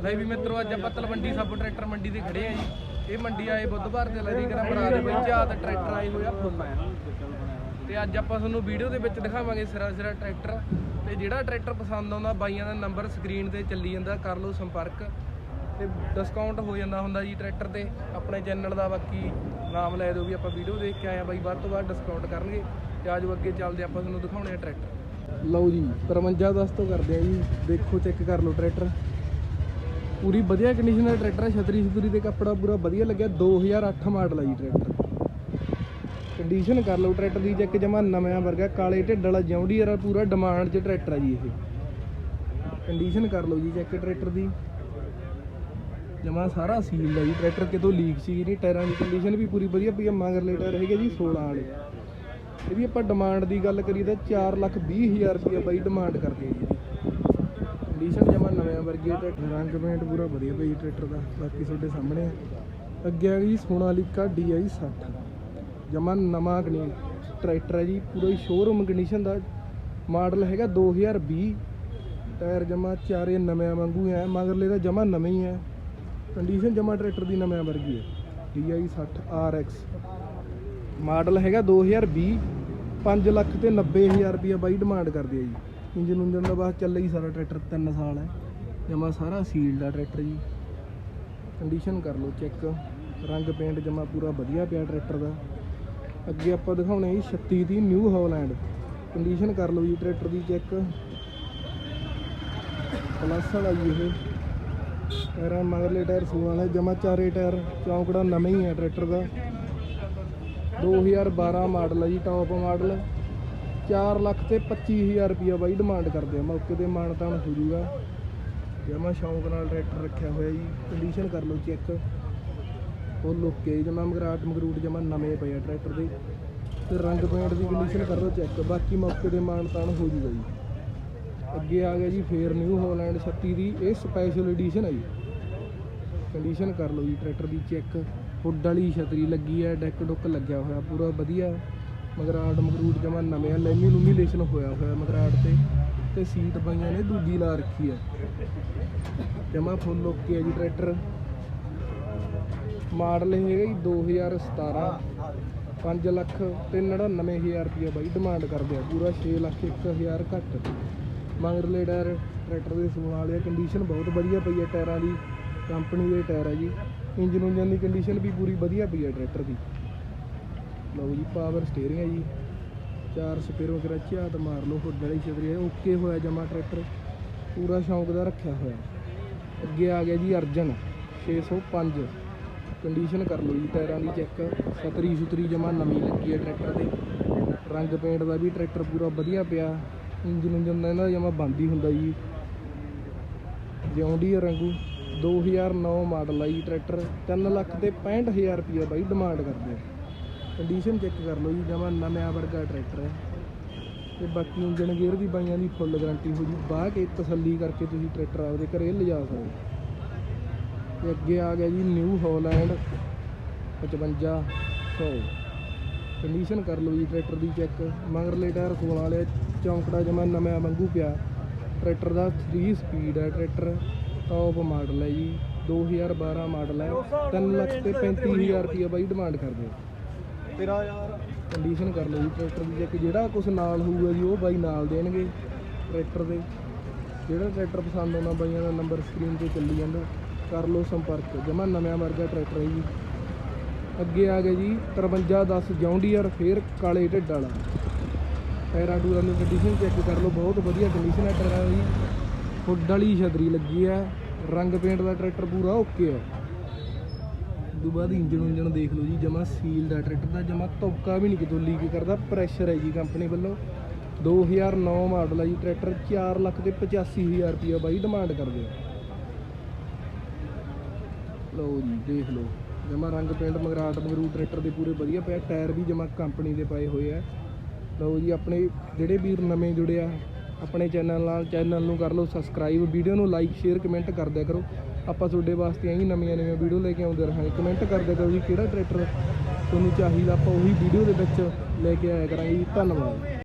ਲੈ ਵੀ ਮਿੱਤਰੋ, ਅੱਜ ਆਪਾਂ ਤਲਵੰਡੀ ਸਾਬੋ ਟਰੈਕਟਰ ਮੰਡੀ ਤੇ ਖੜੇ ਆ ਜੀ। ਇਹ ਮੰਡੀ ਆਏ ਬੁੱਧਵਾਰ ਤੇ ਲੜੀ ਕਰਾਂ, ਭਰਾ ਦੇ ਵਿੱਚ ਆ ਤੇ ਟਰੈਕਟਰ ਆਏ ਹੋਇਆ ਫੁੱਲ ਤੇ ਅੱਜ ਆਪਾਂ ਤੁਹਾਨੂੰ ਵੀਡੀਓ ਦੇ ਵਿੱਚ ਦਿਖਾਵਾਂਗੇ ਸਿਰਾ ਸਿਰਾ ਟਰੈਕਟਰ। ਤੇ ਜਿਹੜਾ ਟਰੈਕਟਰ ਪਸੰਦ ਆਉਂਦਾ, ਬਾਈਆਂ ਦਾ ਨੰਬਰ ਸਕਰੀਨ ਤੇ ਚੱਲੀ ਜਾਂਦਾ, ਕਰ ਲਓ ਸੰਪਰਕ। ਤੇ ਡਿਸਕਾਊਂਟ ਹੋ ਜਾਂਦਾ ਹੁੰਦਾ ਜੀ ਟਰੈਕਟਰ ਤੇ। ਆਪਣੇ ਚੈਨਲ ਦਾ ਬਾਕੀ ਨਾਮ ਲੈ ਦਿਓ ਵੀ ਆਪਾਂ ਵੀਡੀਓ ਦੇਖ ਕੇ ਆਏ ਆ ਬਾਈ, ਵੱਧ ਤੋਂ ਵੱਧ ਡਿਸਕਾਊਂਟ ਕਰਨਗੇ। ਤੇ ਆਜੋ ਅੱਗੇ ਚੱਲਦੇ ਆਪਾਂ ਤੁਹਾਨੂੰ ਦਿਖਾਉਣੇ ਆ ਟਰੈਕਟਰ। ਲਓ ਜੀ 53 10 ਤੋਂ ਕਰਦੇ ਆ ਜੀ। ਦੇਖੋ ਚੈੱਕ ਕਰ ਲਓ ਟਰੈਕਟਰ। ਪੂਰੀ ਵਧੀਆ ਕੰਡੀਸ਼ਨ ਦਾ ਟਰੈਕਟਰ ਹੈ, ਛਤਰੀ ਛਤਰੀ ਤੇ ਕੱਪੜਾ ਪੂਰਾ ਵਧੀਆ ਲੱਗਿਆ 2008 ਮਾਡਲ ਹੈ ਜੀ ਟਰੈਕਟਰ। ਕੰਡੀਸ਼ਨ ਕਰ ਲਓ, ਟਰੈਕਟਰ ਦੀ ਚੈੱਕ ਜਮਾ ਨਵਾਂ ਵਰਗਾ, ਕਾਲੇ ਢਿੱਡ ਵਾਲਾ ਜੌਂਡੀਅਰ ਪੂਰਾ ਡਿਮਾਂਡ 'ਚ ਟਰੈਕਟਰ ਹੈ ਜੀ ਇਹ। ਕੰਡੀਸ਼ਨ ਕਰ ਲਓ ਜੀ ਚੈੱਕ ਟਰੈਕਟਰ ਦੀ। ਜਮਾ ਸਾਰਾ ਸੀਲ ਹੈ ਜੀ, ਟਰੈਕਟਰ ਕਿਤੋਂ ਲੀਕ ਸੀ ਨਹੀਂ ਟਾਇਰਾਂ ਦੀ ਕੰਡੀਸ਼ਨ ਵੀ ਪੂਰੀ ਵਧੀਆ ਪਈ ਹੈ ਮਗਰਲੇ ਟਾਇਰ ਹੈਗੇ ਜੀ 16 ਵਾਲੇ। ਇਹਦੀ ਆਪਾਂ ਡਿਮਾਂਡ ਦੀ ਗੱਲ ਕਰੀਏ ਤਾਂ 4 ਲੱਖ 20 ਹਜ਼ਾਰ ਰੁਪਏ ਬਾਈ ਡਿਮਾਂਡ ਕਰਦੇ ਆ ਜੀ। ਇਹਦੀ ਕੰਡੀਸ਼ਨ ਜਮਾ ਨਵੇਂ ਵਰਗੀ ਹੈ ਟਰੈਕਟਰ ਰੰਗ ਪੇਂਟ ਪੂਰਾ ਵਧੀਆ ਪਈ ਟਰੈਕਟਰ ਦਾ, ਬਾਕੀ ਤੁਹਾਡੇ ਸਾਹਮਣੇ ਆ। ਅੱਗੇ ਆ ਗਈ ਸੋਨਾਲੀਕਾ DI 60 ਜਮਾ ਨਵਾਂ ਕਨੀ ਟਰੈਕਟਰ ਹੈ ਜੀ, ਪੂਰਾ ਹੀ ਸ਼ੋਰੂਮ ਕੰਡੀਸ਼ਨ ਦਾ। ਮਾਡਲ ਹੈਗਾ 2020 ਟਾਇਰ ਜਮਾ ਚਾਰੇ ਨਵੇਂ ਵਾਂਗੂ ਹੈ ਮਗਰਲੇ ਦਾ ਜਮਾ ਨਵੇਂ ਹੀ ਹੈ ਕੰਡੀਸ਼ਨ ਜਮਾ ਟਰੈਕਟਰ ਦੀ ਨਵੇਂ ਵਰਗੀ ਹੈ DI 60 RX ਮਾਡਲ ਹੈਗਾ 2020 5 ਲੱਖ ਤੇ 90000 ਰੁਪਏ ਬਾਈ ਡਿਮਾਂਡ ਕਰਦੇ ਆ ਜੀ। ਇੰਜਨ ਉਂਜਨ ਦਾ ਬਸ ਚੱਲੇ ਹੀ ਸਾਰਾ ਟਰੈਕਟਰ 3 ਸਾਲ ਹੈ। ਜਮਾ ਸਾਰਾ ਸੀਲਡ ਆ ਟਰੈਕਟਰ ਜੀ। ਕੰਡੀਸ਼ਨ ਕਰ ਲਓ ਚੈੱਕ ਰੰਗ ਪੇਂਟ ਜਮਾ ਪੂਰਾ ਵਧੀਆ ਪਿਆ ਟਰੈਕਟਰ ਦਾ। ਅੱਗੇ ਆਪਾਂ ਦਿਖਾਉਣੇ ਜੀ 36 ਦੀ ਨਿਊ ਹੌਲੈਂਡ ਕੰਡੀਸ਼ਨ ਕਰ ਲਓ ਜੀ ਟਰੈਕਟਰ ਦੀ ਚੈੱਕ ਪਲੱਸ ਵਾਲਾ ਜੀ ਇਹ। ਟਾਇਰਾਂ ਮਗਰਲੇ ਟਾਇਰ ਸੂਣ ਵਾਲੇ, ਜਮਾ ਚਾਰੇ ਟਾਇਰ, ਚੌਂਕੜਾ ਨਵੇਂ ਹੀ ਹੈ ਟਰੈਕਟਰ ਦਾ। 2012 ਮਾਡਲ ਹੈ ਜੀ ਟੌਪ ਮਾਡਲ 4 ਲੱਖ ਤੇ 25000 ਰੁਪਿਆ ਬਾਈ ਡਿਮਾਂਡ ਕਰਦੇ ਆ। ਮੌਕੇ ਤੇ ਮਾਨਤਾਨ ਹੋ ਜੂਗਾ। ਜਮਾ ਸ਼ੌਂਕ ਨਾਲ ਟਰੈਕਟਰ ਰੱਖਿਆ ਹੋਇਆ ਜੀ। ਕੰਡੀਸ਼ਨ ਕਰ ਲਓ ਚੈੱਕ ਉਹ ਓਕੇ ਜਮਾ ਮਗਰਾਟ ਮਗਰੂਟ ਜਮਾ ਨਵੇਂ ਪਏ ਆ ਟਰੈਕਟਰ ਦੇ। ਤੇ ਰੰਗ ਪੇਂਟ ਦੀ ਕੰਡੀਸ਼ਨ ਕਰ ਲਓ ਚੈੱਕ ਬਾਕੀ ਮੌਕੇ ਤੇ ਮਾਨਤਾਨ ਹੋ ਜੂਗਾ ਜੀ। ਅੱਗੇ ਆ ਗਿਆ ਜੀ ਫੇਰ ਨਿਊ ਹਾਲੈਂਡ 36 ਦੀ। ਇਹ ਸਪੈਸ਼ਲ ਐਡੀਸ਼ਨ ਹੈ ਜੀ। ਕੰਡੀਸ਼ਨ ਕਰ ਲਓ ਜੀ ਟਰੈਕਟਰ ਦੀ ਚੈੱਕ ਹੁੱਡ ਵਾਲੀ ਛਤਰੀ ਲੱਗੀ ਹੈ ਡੈਕ ਡੁੱਕ ਲੱਗਿਆ ਹੋਇਆ, ਪੂਰਾ ਵਧੀਆ। ਮਗਰਾਟ ਮਗਰੂਟ ਜਮਾ ਨਵੇਂ ਆ ਲੈਮੀ ਲੂਮੀਲੇਸ਼ਨ ਹੋਇਆ ਹੋਇਆ ਮਗਰਾਟ ਤੇ। ਤੇ ਸੀਟ ਪਈਆਂ ਨੇ, ਦੂਜੀ ਲਾ ਰੱਖੀ ਹੈ ਜਮਾ ਫੁੱਲ ਓਕੇ ਹੈ ਜੀ ਟਰੈਕਟਰ। ਮਾਡਲ ਹੈਗਾ ਜੀ 2017 5 ਲੱਖ ਤੇ 99000 ਰੁਪਏ ਬਾਈ ਡਿਮਾਂਡ ਕਰਦੇ ਆ, ਪੂਰਾ 6 ਲੱਖ 1000 ਘੱਟ। ਮਗਰਲੇ ਟਾਇਰ, ਟਰੈਕਟਰ ਦੇ ਸੂਣ ਵਾਲੇ ਕੰਡੀਸ਼ਨ ਬਹੁਤ ਵਧੀਆ ਪਈ ਹੈ ਟਾਇਰਾਂ ਦੀ। ਕੰਪਨੀ ਦੇ ਟਾਇਰ ਹੈ ਜੀ। ਇੰਜਨ ਉਂਜਨ ਦੀ ਕੰਡੀਸ਼ਨ ਵੀ ਪੂਰੀ ਵਧੀਆ ਪਈ ਹੈ ਟਰੈਕਟਰ ਦੀ। ਲਓ ਜੀ ਪਾਵਰ ਸਟੀਅਰਿੰਗ ਹੈ ਜੀ। ਚਾਰ ਸਪੇਰੋਂ ਕਰਾ ਝਾਤ ਮਾਰ ਲਓ ਹੁੱਡ ਵਾਲੀ ਛਤਰੀ ਓਕੇ ਹੋਇਆ ਜਮਾ ਟਰੈਕਟਰ ਪੂਰਾ ਸ਼ੌਂਕ ਦਾ ਰੱਖਿਆ ਹੋਇਆ। ਅੱਗੇ ਆ ਗਿਆ ਜੀ ਅਰਜਨ 605 ਕੰਡੀਸ਼ਨ ਕਰ ਲਓ ਜੀ, ਟਾਇਰਾਂ ਦੀ ਚੈੱਕ ਸਤਰੀ ਸੁਤਰੀ ਜਮਾ ਨਵੀਂ ਲੱਗੀ ਹੈ ਟਰੈਕਟਰ ਦੇ ਰੰਗ ਪੇਂਟ ਦਾ ਵੀ ਟਰੈਕਟਰ ਪੂਰਾ ਵਧੀਆ ਪਿਆ। ਇੰਜਨ ਉਂਜਨ ਦਾ ਇਹਨਾਂ ਦਾ ਜਮਾ ਬੰਦ ਹੀ ਹੁੰਦਾ ਜੀ। ਜਿਉਂਦੀ ਰੰਗੂ। 2009 ਮਾਡਲ ਆ ਜੀ ਟਰੈਕਟਰ 3 ਲੱਖ ਤੇ 65000 ਰੁਪਏ ਬਾਈ ਡਿਮਾਂਡ ਕਰਦੇ ਆ। ਕੰਡੀਸ਼ਨ ਚੈੱਕ ਕਰ ਲਓ ਜੀ, ਜਮਾ ਨਵਾਂ ਵਰਗਾ ਟਰੈਕਟਰ ਹੈ। ਤੇ ਬਾਕੀ ਇੰਜਨ ਗੇਅਰ ਦੀ ਬਾਈਆਂ ਦੀ ਫੁੱਲ ਗਾਰੰਟੀ ਹੋ ਜੀ। ਬਾਹ ਕੇ ਤਸੱਲੀ ਕਰਕੇ ਤੁਸੀਂ ਟਰੈਕਟਰ ਆਪਦੇ ਘਰੇ ਲਿਜਾ ਸਕਦੇ ਤੇ ਅੱਗੇ ਆ ਗਿਆ ਜੀ ਨਿਊ ਹਾਲੈਂਡ 5500 ਕੰਡੀਸ਼ਨ ਕਰ ਲਓ ਜੀ ਟਰੈਕਟਰ ਦੀ ਚੈੱਕ ਮਗਰਲੇ ਟਾਇਰ ਖੋਲ ਵਾਲੇ, ਚੌਂਕੜਾ ਜਮਾ ਨਵਾਂ ਵਾਂਗੂ ਪਿਆ। ਟਰੈਕਟਰ ਦਾ 3 ਸਪੀਡ ਹੈ ਟਰੈਕਟਰ ਟੌਪ ਮਾਡਲ ਹੈ ਜੀ। 2012 ਮਾਡਲ ਹੈ। 3 ਲੱਖ ਤੇ 35000 ਰੁਪਏ ਬਾਈ ਡਿਮਾਂਡ ਕਰਦੇ ਆ। ਤੇਰਾ ਯਾਰ ਕੰਡੀਸ਼ਨ ਕਰ ਲਓ ਜੀ ਟਰੈਕਟਰ ਦੀ ਚੈੱਕ ਜਿਹੜਾ ਕੁਝ ਨਾਲ ਹੋਊਗਾ ਜੀ, ਉਹ ਬਾਈ ਨਾਲ ਦੇਣਗੇ ਟਰੈਕਟਰ ਦੇ। ਜਿਹੜਾ ਟਰੈਕਟਰ ਪਸੰਦ ਆਉਂਦਾ, ਬਾਈਆਂ ਦਾ ਨੰਬਰ ਸਕਰੀਨ ਤੇ ਚੱਲੀ ਜਾਂਦਾ। ਕਰ ਲਓ ਸੰਪਰਕ, ਜਮਾ ਨਵਾਂ ਵਰਗਾ ਟਰੈਕਟਰ ਹੈ ਜੀ। ਅੱਗੇ ਆ ਗਿਆ ਜੀ 5310 ਜੌਂਡੀਅਰ, ਫੇਰ ਕਾਲੇ ਢਿੱਡ ਵਾਲਾ। ਟਾਇਰਾਂ ਟੂਰਾਂ ਦੀ ਕੰਡੀਸ਼ਨ ਚੈੱਕ ਕਰ ਲਓ, ਬਹੁਤ ਵਧੀਆ ਕੰਡੀਸ਼ਨ ਹੈ ਟਾਇਰਾਂ ਦੀ। ਫੁੱਡ ਵਾਲੀ ਛਤਰੀ ਲੱਗੀ ਹੈ, ਰੰਗ ਪੇਂਟ ਦਾ ਟਰੈਕਟਰ ਪੂਰਾ ਓਕੇ ਹੈ। ਤੋਂ ਬਾਅਦ ਇੰਜਨ ਉਂਜਨ ਦੇਖ ਲਓ ਜੀ, ਜਮਾ ਸੀਲ ਦਾ ਟਰੈਕਟਰ ਦਾ ਜਮਾ ਧੋਕਾ ਵੀ ਨਹੀਂ ਕਿਤੋਂ ਲੀਕ ਕਰਦਾ ਪ੍ਰੈਸ਼ਰ ਹੈ ਜੀ ਕੰਪਨੀ ਵੱਲੋਂ। 2009 ਮਾਡਲ ਹੈ ਜੀ ਟਰੈਕਟਰ 4 ਲੱਖ ਤੇ 85000 ਰੁਪਏ ਬਾਈ ਡਿਮਾਂਡ ਕਰਦੇ ਆ। ਲਓ ਜੀ, ਦੇਖ ਲਓ, ਜਮਾ ਰੰਗ ਪੇਂਟ ਮਗਰਾਟ ਮਗਰੂ ਟਰੈਕਟਰ ਦੇ ਪੂਰੇ ਵਧੀਆ ਪਿਆ ਟਾਇਰ ਵੀ ਜਮਾ ਕੰਪਨੀ ਦੇ ਪਾਏ ਹੋਏ ਆ। ਲਓ ਜੀ, ਆਪਣੇ ਜਿਹੜੇ ਵੀਰ ਨਵੇਂ ਜੁੜੇ ਆ, ਆਪਣੇ ਚੈਨਲ ਨਾਲ ਚੈਨਲ ਨੂੰ ਕਰ ਲਓ ਸਬਸਕ੍ਰਾਈਬ ਵੀਡੀਓ ਨੂੰ ਲਾਈਕ ਸ਼ੇਅਰ ਕਮੈਂਟ ਕਰ ਦਿਆ ਕਰੋ। ਆਪਾਂ ਤੁਹਾਡੇ ਵਾਸਤੇ ਐਂ ਨਵੀਆਂ ਨਵੀਆਂ ਵੀਡੀਓ ਲੈ ਕੇ ਆਉਂਦੇ ਰਹਾਂਗੇ। ਕਮੈਂਟ ਕਰਦੇ ਦਿਆ ਕਰੋ ਜੀ, ਕਿਹੜਾ ਟਰੈਕਟਰ ਤੁਹਾਨੂੰ ਚਾਹੀਦਾ, ਆਪਾਂ ਉਹੀ ਵੀਡੀਓ ਦੇ ਵਿੱਚ ਲੈ ਕੇ ਆਇਆ ਕਰਾਂਗੇ ਜੀ। ਧੰਨਵਾਦ।